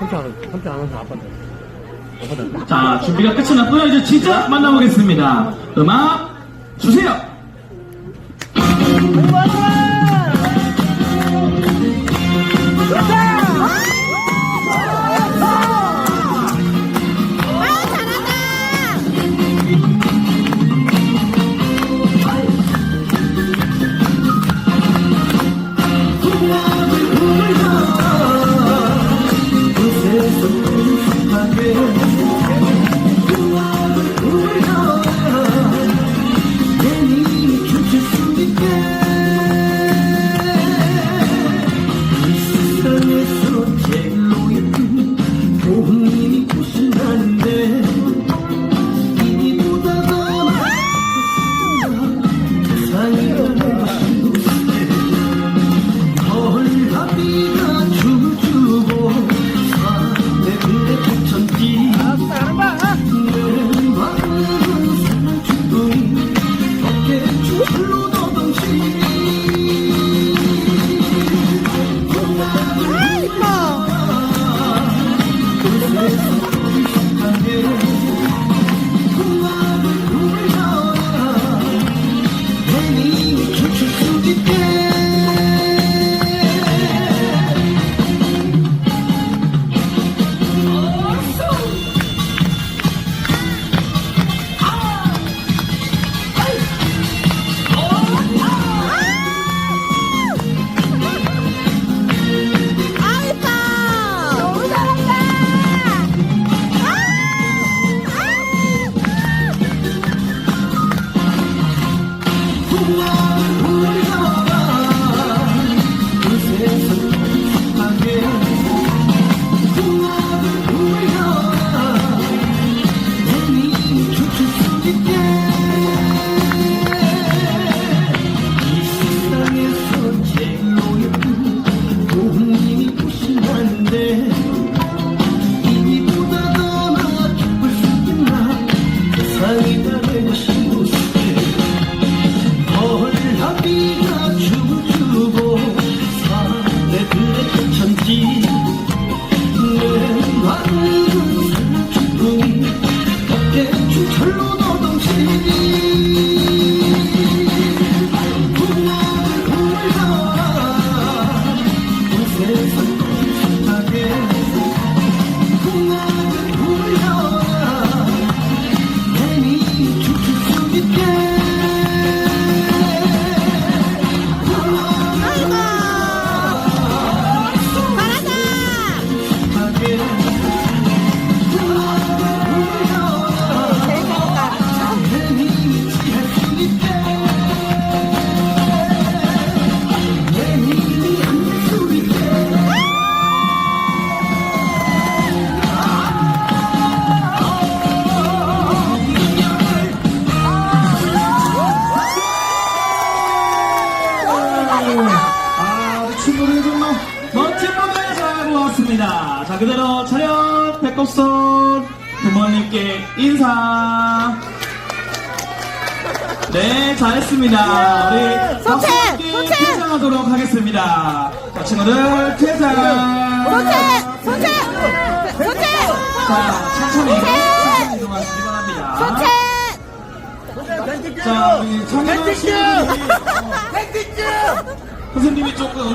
와서 아빠한테. 아빠한테. 자, 준비가 끝이 났고요. 이제 진짜 만나보겠습니다. 음악 세 보 세상 떠나게 아, 우리 친구들 정말 멋진 무대 잘 보았습니다. 자, 그대로 차렷, 배꼽손, 부모님께 인사. 네, 잘했습니다. 우리 함께 손채. 퇴장하도록 하겠습니다. 자, 친구들 퇴장. 손채 손채 손채 자, 천천히, 손채. 천천히 이동하시기 바랍니다. 손채 자, 우리 씨. 선생님이 조금